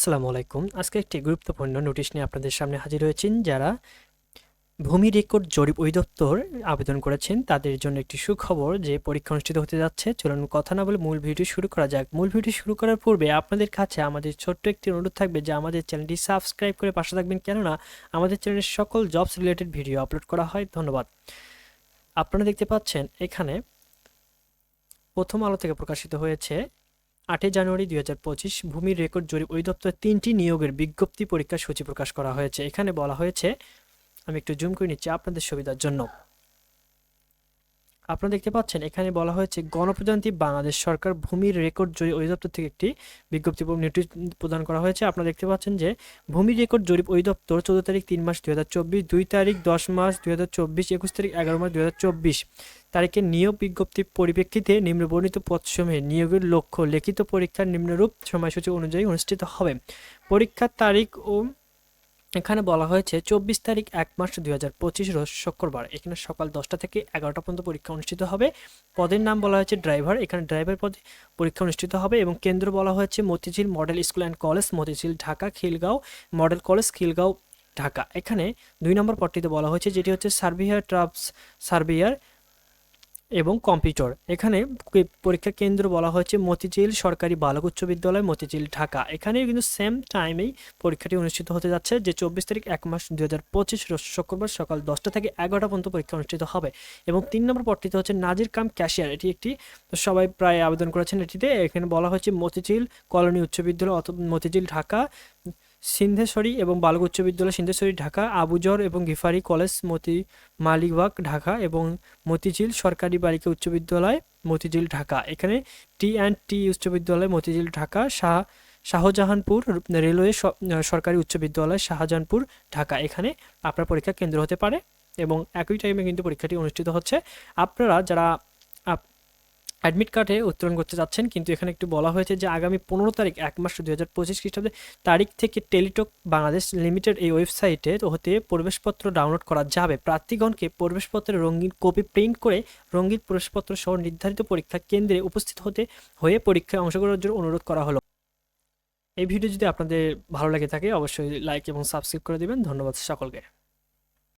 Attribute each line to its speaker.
Speaker 1: আসসালামু আলাইকুম। আজকে একটি গুরুত্বপূর্ণ নোটিশ নিয়ে আপনাদের সামনে হাজির হয়েছেন যারা ভূমি রেকর্ড জরিপ অধিদপ্তর আবেদন করেছেন, তাদের জন্য একটি সুখবর যে পরীক্ষা অনুষ্ঠিত হতে যাচ্ছে। চলুন কথা না বলে মূল ভিডিও শুরু করা যাক। মূল ভিডিও শুরু করার পূর্বে আপনাদের কাছে আমাদের ছোট্ট একটি অনুরোধ থাকবে যে আমাদের চ্যানেলটি সাবস্ক্রাইব করে পাশে থাকবেন। কেননা আমাদের চ্যানেলের সকল জবস রিলেটেড ভিডিও আপলোড করা হয়। ধন্যবাদ। আপনারা দেখতে পাচ্ছেন, এখানে প্রথম আলো থেকে প্রকাশিত হয়েছে আটই জানুয়ারি দুই হাজার পঁচিশ ভূমির রেকর্ড জরিপ অধিদপ্তর তিনটি নিয়োগের বিজ্ঞপ্তি পরীক্ষার সূচি প্রকাশ করা হয়েছে। এখানে বলা হয়েছে, আমি একটু জুম করে নিচ্ছি আপনাদের সুবিধার জন্য। আপনারা দেখতে পাচ্ছেন, এখানে বলা হয়েছে গণপ্রজাতন্ত্রী বাংলাদেশ সরকার ভূমির রেকর্ড জরিপ অধিদপ্তর থেকে একটি বিজ্ঞপ্তি নোটিশ প্রদান করা হয়েছে। আপনারা দেখতে পাচ্ছেন যে ভূমি রেকর্ড জরিপ অধিদপ্তর চৌদ্দ তারিখ, তিন মাস দুই দুই তারিখ দশ মাস দুই হাজার চব্বিশ, একুশ তারিখ এগারো মাস দুই হাজার চব্বিশ। তারিখে নিয়োগ বিজ্ঞপ্তির পরিপ্রেক্ষিতে নিম্নবর্ণিত পদসমূহে নিয়োগের লক্ষ্য লিখিত পরীক্ষার নিম্নরূপ সময়সূচি অনুযায়ী অনুষ্ঠিত হবে। পরীক্ষার তারিখ ও এখানে বলা হয়েছে, চব্বিশ তারিখ এক মাস দুই হাজার পঁচিশ রোজ শুক্রবার। এখানে সকাল দশটা থেকে এগারোটা পর্যন্ত পরীক্ষা অনুষ্ঠিত হবে। পদের নাম বলা হয়েছে ড্রাইভার। এখানে ড্রাইভার পদে পরীক্ষা অনুষ্ঠিত হবে এবং কেন্দ্র বলা হয়েছে Motijheel model school and college, Motijheel Dhaka, Khilgaon, model college, Khilgaon, Dhaka. এখানে দুই নম্বর পদটিতে বলা হয়েছে, যেটি হচ্ছে সার্ভিয়ার ট্রাফস সার্ভিয়ার এবং কম্পিউটার। এখানে পরীক্ষা কেন্দ্র বলা হয়েছে মতিঝিল সরকারি বালক উচ্চ বিদ্যালয়, মতিঝিল, ঢাকা। এখানেও কিন্তু সেম টাইমেই পরীক্ষাটি অনুষ্ঠিত হতে যাচ্ছে যে চব্বিশ তারিখ এক মাস দুই হাজার পঁচিশ শুক্রবার সকাল দশটা থেকে এগারোটা পর্যন্ত পরীক্ষা অনুষ্ঠিত হবে। এবং তিন নম্বর পদটিতে হচ্ছে নাজির কাম ক্যাশিয়ার। এটি একটি সবাই প্রায় আবেদন করেছেন এটিতে। এখানে বলা হয়েছে মতিঝিল কলোনি উচ্চ বিদ্যালয় অথবা মতিঝিল, ঢাকা। সিন্ধেশ্বরী এবং বালক উচ্চ বিদ্যালয় সিন্ধেশ্বরী, ঢাকা আবুজর এবং গিফারি কলেজ, মতি মালিবাগ ঢাকা এবং মতিঝিল সরকারি বালিকা উচ্চ বিদ্যালয়, মতিঝিল, ঢাকা। এখানে টি অ্যান্ড টি উচ্চ বিদ্যালয়, মতিঝিল, ঢাকা, শাহ, শাহজাহানপুর রেলওয়ে সরকারি উচ্চ বিদ্যালয়, শাহজাহানপুর, ঢাকা। এখানে আপনার পরীক্ষা কেন্দ্র হতে পারে এবং একই টাইমে কিন্তু পরীক্ষাটি অনুষ্ঠিত হচ্ছে। আপনারা যারা অ্যাডমিট কার্ডে উত্তোলন করতে যাচ্ছেন, কিন্তু এখানে একটু বলা হয়েছে যে আগামী পনেরো তারিখ, এক মাস দু হাজার পঁচিশ খ্রিস্টাব্দে, তারিখ থেকে টেলিটক বাংলাদেশ লিমিটেড এই ওয়েবসাইটে হতে প্রবেশপত্র ডাউনলোড করা যাবে। প্রার্থীগণকে প্রবেশপত্রের রঙিন কপি প্রিন্ট করে রঙিন প্রবেশপত্র সহ নির্ধারিত পরীক্ষা কেন্দ্রে উপস্থিত হতে, হয়ে পরীক্ষায় অংশগ্রহণের জন্য অনুরোধ করা হলো। এই ভিডিও যদি আপনাদের ভালো লাগে থাকে, অবশ্যই লাইক এবং সাবস্ক্রাইব করে দিবেন। ধন্যবাদ সকলকে।